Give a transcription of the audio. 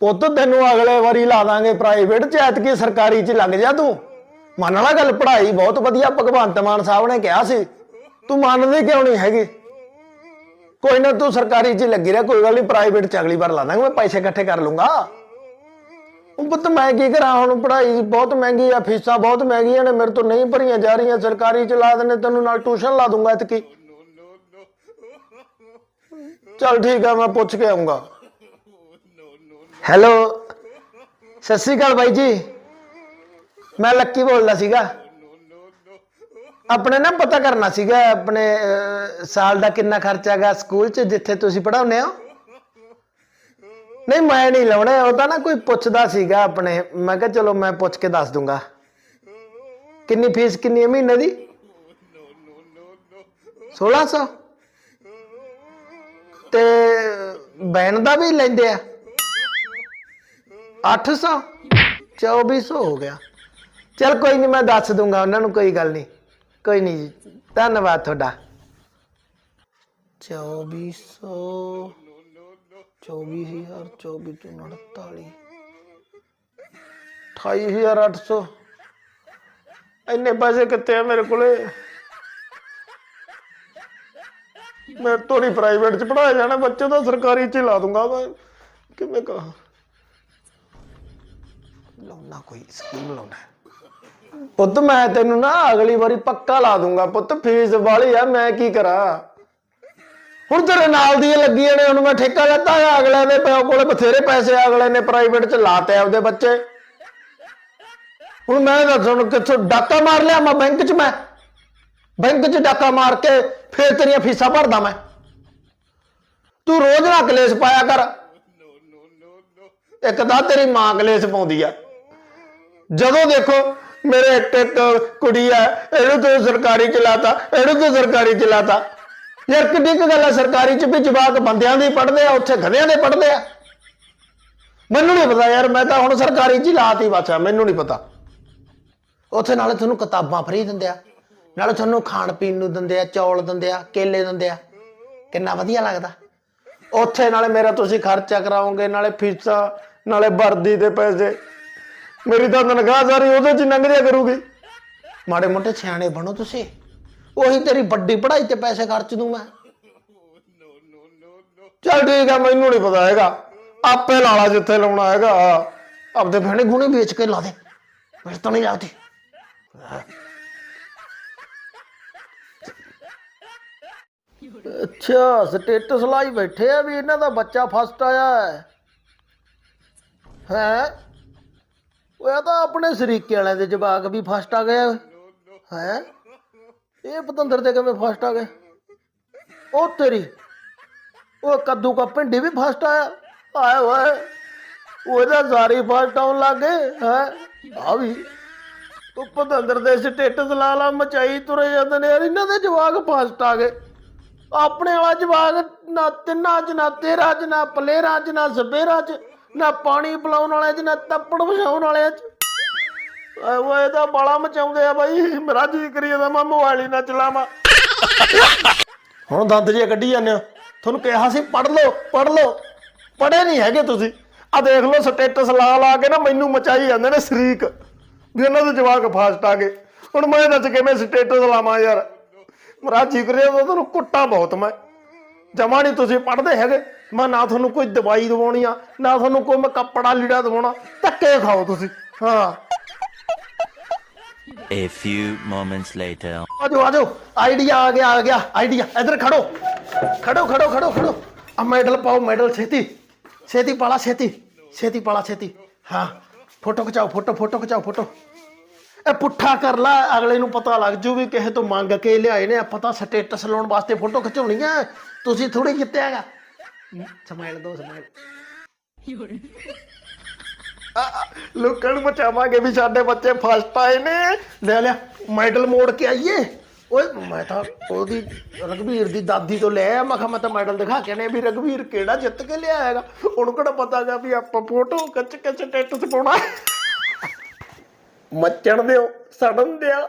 ਪੁੱਤ, ਤੈਨੂੰ ਅਗਲੇ ਵਾਰੀ ਲਾ ਦਾਂਗੇ ਪ੍ਰਾਈਵੇਟ ਚ, ਐਤਕੀ ਸਰਕਾਰੀ ਚ ਲੱਗ ਜਾ ਤੂੰ। ਮੰਨ ਲਾ ਗੱਲ ਪੜ੍ਹਾਈ, ਬਹੁਤ ਵਧੀਆ, ਭਗਵੰਤ ਮਾਨ ਸਾਹਿਬ ਨੇ ਕਿਹਾ ਸੀ। ਤੂੰ ਮੰਨਦੀ ਕਿਉਂ ਨਹੀਂ ਹੈਗੀ? ਕੋਈ ਨਾ ਤੂੰ ਸਰਕਾਰੀ ਚ ਲੱਗੀ ਰਹਿ, ਕੋਈ ਗੱਲ ਨਹੀਂ ਪ੍ਰਾਈਵੇਟ ਚ ਅਗਲੀ ਵਾਰ ਲਾ ਦਾਂਗੇ, ਮੈਂ ਪੈਸੇ ਇਕੱਠੇ ਕਰ ਲੂੰਗਾ। ਉਹ ਪੁੱਤ, ਮੈਂ ਕੀ ਕਰਾਂ ਹੁਣ? ਪੜ੍ਹਾਈ ਬਹੁਤ ਮਹਿੰਗੀ ਆ, ਫੀਸਾਂ ਬਹੁਤ ਮਹਿੰਗੀਆਂ ਨੇ, ਮੇਰੇ ਤੋਂ ਨਹੀਂ ਭਰੀਆਂ ਜਾ ਰਹੀਆਂ, ਸਰਕਾਰੀ ਚ ਲਾ ਦੇਣੇ ਤੈਨੂੰ ਨਾਲ ਟਿਊਸ਼ਨ ਲਾ ਦੂੰਗਾ ਇਤਕੀ ਚਲ ਠੀਕ ਆ, ਮੈਂ ਪੁੱਛ ਕੇ ਆਉਂਗਾ ਹੈਲੋ ਸਤਿ ਸ਼੍ਰੀ ਅਕਾਲ ਬਾਈ ਜੀ। ਮੈਂ ਲੱਕੀ ਬੋਲਦਾ ਸੀਗਾ। ਆਪਣੇ ਨਾ ਪਤਾ ਕਰਨਾ ਸੀਗਾ ਆਪਣੇ ਅਹ, ਸਾਲ ਦਾ ਕਿੰਨਾ ਖਰਚਾ ਹੈਗਾ ਸਕੂਲ 'ਚ ਜਿੱਥੇ ਤੁਸੀਂ ਪੜਾਉਂਦੇ ਹੋ। ਨਹੀਂ ਮੈਂ ਨਹੀਂ ਲਾਉਣੇ ਉਹ ਤਾਂ ਨਾ ਕੋਈ ਪੁੱਛਦਾ ਸੀਗਾ ਆਪਣੇ। ਮੈਂ ਕਿਹਾ ਚਲੋ ਮੈਂ ਪੁੱਛ ਕੇ ਦੱਸ ਦੂੰਗਾ। ਕਿੰਨੀ ਫੀਸ ਕਿੰਨੀ ਹੈ ਮਹੀਨੇ ਦੀ? 1600 ਤੇ ਬੈਨ ਦਾ ਵੀ ਲੈਂਦੇ ਆ। 800 2400 ਹੋ ਗਿਆ। ਚਲ ਕੋਈ ਨਹੀਂ ਮੈਂ ਦੱਸ ਦੂੰਗਾ, ਉਹਨਾਂ ਨੂੰ ਕੋਈ ਗੱਲ ਨਹੀਂ ਕੋਈ ਨਹੀਂ ਜੀ, ਧੰਨਵਾਦ ਤੁਹਾਡਾ। 2400 24000 24 ਤੋਂ 48 28800 ਇੰਨੇ ਪੈਸੇ ਕਿੱਥੇ ਆ ਮੇਰੇ ਕੋਲੇ? ਮੈਂ ਤੋਂ ਨਹੀਂ ਪ੍ਰਾਈਵੇਟ ਚ ਪੜਾਇਆ ਜਾਣਾ, ਬੱਚੇ ਤਾਂ ਸਰਕਾਰੀ ਚ ਹੀ ਲਾ ਦੂੰਗਾ, ਮੈਂ ਕਿਵੇਂ ਕਹਾਂ? ਲਾਉਣਾ ਕੋਈ, ਸਕੀਮ ਲਾਉਣਾ ਪੁੱਤ, ਮੈਂ ਤੈਨੂੰ ਨਾ ਅਗਲੀ ਵਾਰੀ ਪੱਕਾ ਲਾ ਦੂੰਗਾ। ਪੁੱਤ, ਫੀਸ ਵਾਲੀ ਆ, ਮੈਂ ਕੀ ਕਰਾਂ? ਹੁਣ ਤੇਰੇ ਨਾਲ ਦੀ ਇਹ ਨੇ ਹੁਣ ਮੈਂ ਠੇਕਾ ਲੈਤਾ ਅਗਲੇ ਦੇ ਪਿਓ ਕੋਲੇ ਬਥੇਰੇ ਪੈਸੇ ਅਗਲੇ ਨੇ ਪ੍ਰਾਈਵੇਟ ਚ ਲਾਤੇ ਆਪਦੇ ਬੱਚੇ। ਹੁਣ ਮੈਂ ਦੱਸ, ਹੁਣ ਕਿੱਥੋਂ ਡਾਕਾ ਮਾਰ ਲਿਆ ਮੈਂ ਬੈਂਕ ਚ ਮੈਂ। ਬੈਂਕ ਚ ਡਾਕਾ ਮਾਰ ਕੇ ਫੇਰ ਤੇਰੀਆਂ ਫੀਸਾਂ ਭਰਦਾ ਮੈਂ। ਤੂੰ ਰੋਜ਼ ਨਾ ਕਲੇਸ਼ ਪਾਇਆ ਕਰ। ਇੱਕ ਤਾਂ ਤੇਰੀ ਮਾਂ ਕਲੇਸ਼ ਪਾਉਂਦੀ ਆ। ਜਦੋਂ ਦੇਖੋ ਮੇਰੇ ਇੱਕ ਇੱਕ ਕੁੜੀ ਆ, ਇਹਨੂੰ ਤੂੰ ਸਰਕਾਰੀ ਚਲਾਤਾ ਇਹਨੂੰ ਤੂੰ ਸਰਕਾਰੀ ਚਲਾਤਾ ਯਾਰ ਕਿੱਡੀ ਕੁ ਗੱਲ ਆ, ਸਰਕਾਰੀ ਚ ਵੀ ਜਵਾਕ ਬੰਦਿਆਂ ਦੇ ਪੜਦੇ ਆ, ਉੱਥੇ ਗਧਿਆਂ ਦੇ ਪੜਦੇ ਆ। ਮੈਨੂੰ ਨਹੀਂ ਪਤਾ ਯਾਰ, ਮੈਂ ਤਾਂ ਹੁਣ ਸਰਕਾਰੀ ਚ ਹੀ ਲਾਤੀ ਬਾਚਾ ਮੈਨੂੰ ਨਹੀਂ ਪਤਾ। ਉੱਥੇ ਨਾਲੇ ਤੁਹਾਨੂੰ ਕਿਤਾਬਾਂ ਫਰੀ ਦਿੰਦੇ ਆ, ਨਾਲੇ ਤੁਹਾਨੂੰ ਖਾਣ ਪੀਣ ਨੂੰ ਦਿੰਦੇ ਆ, ਚੌਲ ਦਿੰਦੇ ਆ, ਕੇਲੇ ਦਿੰਦੇ ਆ। ਕਿੰਨਾ ਵਧੀਆ ਲੱਗਦਾ। ਉੱਥੇ ਨਾਲੇ ਮੇਰਾ ਤੁਸੀਂ ਖਰਚਾ ਕਰਾਓਗੇ, ਨਾਲੇ ਫੀਸਾਂ, ਨਾਲੇ ਵਰਦੀ ਦੇ ਪੈਸੇ। ਮੇਰੀ ਤਾਂ ਤਨਖਾਹ ਸਾਰੀ ਉਹਦੇ ਚ ਹੀ ਲੰਘ ਜਾ ਕਰੂਗੀ। ਮਾੜੇ ਮੋਟੇ ਸਿਆਣੇ ਬਣੋ ਤੁਸੀਂ। ਉਹੀ ਤੇਰੀ ਵੱਡੀ ਪੜ੍ਹਾਈ ਤੇ ਪੈਸੇ ਖਰਚ ਦੂੰ ਮੈਂ। ਚੱਲ ਠੀਕ ਆ ਮੈਨੂੰ ਨਹੀਂ ਪਤਾ ਹੈਗਾ। ਆਪੇ ਲਾ ਲਾ ਜਿੱਥੇ ਲਾਉਣਾ ਹੈਗਾ। ਆਪਦੇ ਭੈਣੇ ਗੁਣੇ ਵੇਚ ਕੇ ਲਾ ਦੇ। ਮੇਰੇ ਤੋਂ ਨਹੀਂ ਲੱਗਦੀ। ਅੱਛਾ ਸਟੇਟਸ ਲਾਈ ਬੈਠੇ ਆ ਵੀ ਇਹਨਾਂ ਦਾ ਬੱਚਾ ਫਸਟ ਆਇਆ ਹੈ। ਹੈ? ਉਹ ਇਹ ਤਾਂ ਆਪਣੇ ਸਰੀਕੇ ਵਾਲਿਆਂ ਦੇ ਜਵਾਕ ਵੀ ਫਸਟ ਆ ਗਏ ਹੈ? ਇਹ ਪਤੰਦਰ ਦੇ ਕਿਵੇਂ ਫਸਟ ਆ ਗਏ? ਉਹ ਤੇਰੀ, ਉਹ ਕੱਦੂ ਕਾ ਭਿੰਡੀ ਵੀ ਫਸਟ ਆਇਆ। ਆਏ ਓਏ ਉਹਦਾ ਸਾਰੀ ਫਸਟ ਆਉਣ ਲੱਗ ਗਏ, ਹੈ? ਆ ਵੀ, ਤੂੰ ਪਤੰਦਰ ਦੇ ਸਟੇਟਸ ਲਾ ਲਾ, ਮਚਾਈ ਤੁਰੇ ਜਾਂਦੇ ਨੇ ਯਾਰ, ਇਹਨਾਂ ਦੇ ਜਵਾਕ ਫਸਟ ਆ ਗਏ। ਆਪਣੇ ਵਾਲਾ ਜਵਾਕ ਨਾ ਤਿੰਨਾਂ ਚ, ਨਾ ਤੇਰਾਂ ਚ, ਨਾ ਪਲੇਰਾਂ ਚ, ਨਾ ਸਪੇਰਾਂ ਚ। ਨਾ ਪਾਣੀ ਪਿਲਾਉਣ ਵਾਲਿਆਂ ਚ, ਨਾ ਤੱਪੜ ਵਛਾਉਣ ਵਾਲਿਆਂ ਚ। ਆਏ ਓਏ ਤਾਂ ਬਾਲਾ ਮਚਾਉਂਦੇ ਆ ਬਾਈ। ਮੇਰਾ ਜੀ ਕਰੀ ਜਾਂਦਾ, ਮੈਂ ਮੋਬਾਈਲ ਹੀ ਨਾ ਚਲਾਵਾਂ। ਹੁਣ ਦੰਦ ਜੇ ਕੱਢੀ ਜਾਂਦੇ ਹੋ, ਤੁਹਾਨੂੰ ਕਿਹਾ ਸੀ ਪੜ ਲਓ ਪੜ ਲਓ। ਪੜੇ ਨਹੀਂ ਹੈਗੇ ਤੁਸੀਂ। ਆ ਦੇਖ ਲਓ ਸਟੇਟਸ ਲਾ ਲਾ ਕੇ ਨਾ ਮੈਨੂੰ ਮਚਾਈ ਜਾਂਦੇ ਨੇ ਸ਼ਰੀਕ, ਵੀ ਇਹਨਾਂ ਦੇ ਜਵਾਕ ਫਾਸਟ ਆ ਗਏ। ਹੁਣ ਮੈਂ ਦੱਸ ਕਿਵੇਂ ਸਟੇਟਸ ਲਾਵਾਂ ਯਾਰ। ਮੇਰਾ ਜੀ ਕਰੀ ਤੁਹਾਨੂੰ ਕੁੱਟਾਂ ਬਹੁਤ ਮੈਂ। ਜਮਾ ਨਹੀਂ ਤੁਸੀਂ ਪੜਦੇ ਹੈਗੇ। ਮੈਂ ਨਾ ਤੁਹਾਨੂੰ ਕੋਈ ਦਵਾਈ ਦਵਾਉਣੀ ਆ ਨਾ ਤੁਹਾਨੂੰ ਕੋਈ ਮੈਂ ਕੱਪੜਾ ਲੀੜਾ ਦਵਾਉਣਾ ਧੱਕੇ ਖਾਓ ਤੁਸੀਂ। ਹਾਂ। A few moments later. ਆਜੋ ਆਜੋ। ਆਈਡੀਆ ਆ ਗਿਆ ਆ ਗਿਆ। ਆਈਡੀਆ। ਇਧਰ ਖੜੋ। ਖੜੋ ਖੜੋ ਖੜੋ ਖੜੋ। ਆ ਮੈਡਲ ਪਾਓ ਮੈਡਲ ਛੇਤੀ। ਛੇਤੀ ਪਾਲਾ ਛੇਤੀ। ਛੇਤੀ ਪਾਲਾ ਛੇਤੀ। ਹਾਂ। ਫੋਟੋ ਖਿਚਾਓ ਫੋਟੋ ਫੋਟੋ ਖਿਚਾਓ ਫੋਟੋ। ਇਹ ਪੁੱਠਾ ਕਰ ਲਾ ਅਗਲੇ ਨੂੰ ਪਤਾ ਲੱਗ ਜੂ ਵੀ ਕਿਸੇ ਤੋਂ ਮੰਗ ਕੇ ਲਿਆਏ ਨੇ। ਆਪਾਂ ਤਾਂ ਸਟੇਟਸ ਲਾਉਣ ਵਾਸਤੇ ਫੋਟੋ ਖਿਚਾਉਣੀ ਆ। ਤੁਸੀਂ ਥੋੜੀ ਜਿੱਤਿਆ ਹੈਗਾ। ਸਮਾਈਲ, ਦੋ ਸਮਾਈਲ। ਲੋਕਾਂ ਨੂੰ ਬਚਾਵਾਂਗੇ ਵੀ ਸਾਡੇ ਬੱਚੇ ਫਸਟ ਆਏ ਨੇ। ਲੈ ਲਿਆ, ਮੈਡਲ ਮੋੜ ਕੇ ਆਈਏ। ਓਏ, ਮੈਂ ਤਾਂ ਉਹਦੀ ਰਗਵੀਰ ਦੀ ਦਾਦੀ ਤੋਂ ਲੈ ਆ ਮੈਂ ਕਿਹਾ ਮੈਂ ਤਾਂ ਮੈਡਲ ਦਿਖਾ ਕੇ ਨੇ ਵੀ ਰਗਵੀਰ ਕਿਹੜਾ ਜਿੱਤ ਕੇ ਲਿਆ ਹੈਗਾ। ਉਹਨੂੰ ਕਿਹੜਾ ਪਤਾ ਪਤਾਗਾ ਵੀ ਆਪਾਂ ਫੋਟੋ ਕੱਚ ਕੱਚ ਸਟੇਟਸ ਪਾਉਣਾ ਮੱਚਣ ਦਿਓ, ਸੜਨ ਦਿਆ